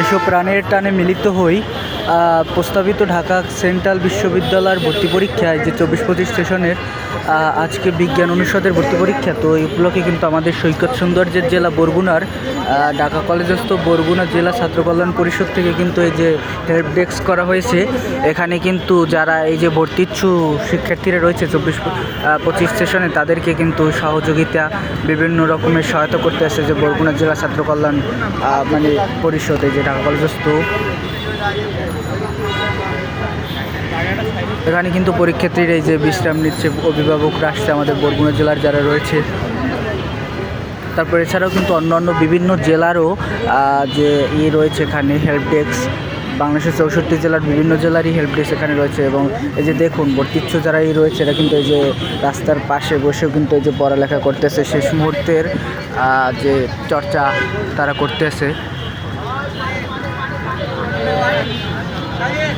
এসব প্রাণের টানে মিলিত হই। প্রস্তাবিত ঢাকা সেন্ট্রাল বিশ্ববিদ্যালয়ের ভর্তি পরীক্ষায় যে চব্বিশ পঁচিশ স্টেশনের আজকে বিজ্ঞান অনুষদের ভর্তি পরীক্ষা, তো এই উপলক্ষে কিন্তু আমাদের সৈকত সৌন্দর্যের জেলা বরগুনার ঢাকা কলেজস্থ বরগুনা জেলা ছাত্র কল্যাণ পরিষদ থেকে কিন্তু এই যে হেল্প ডেস্ক করা হয়েছে, এখানে কিন্তু যারা এই যে ভর্তি ইচ্ছু শিক্ষার্থীরা রয়েছে চব্বিশ পঁচিশ স্টেশনে তাদেরকে কিন্তু সহযোগিতা, বিভিন্ন রকমের সহায়তা করতে আসে যে বরগুনা জেলা ছাত্র কল্যাণ মানে পরিষদ, এই যে ঢাকা কলেজস্থ এখানে কিন্তু পরীক্ষার্থীরা এই যে বিশ্রাম নিচ্ছে অভিভাবকরা আসছে আমাদের বরগুনা জেলার যারা রয়েছে। তারপর এছাড়াও কিন্তু অন্যান্য বিভিন্ন জেলারও যে ই রয়েছে এখানে হেল্প ডেস্ক বাংলাদেশের চৌষট্টি জেলার বিভিন্ন জেলারই হেল্প ডেস্ক এখানে রয়েছে এবং এই যে দেখুন ভর্তিচ্ছ যারা এই রয়েছে, এরা কিন্তু এই যে রাস্তার পাশে বসেও কিন্তু এই যে পড়ালেখা করতেছে। শেষ মুহূর্তের যে চর্চা তারা করতেছে।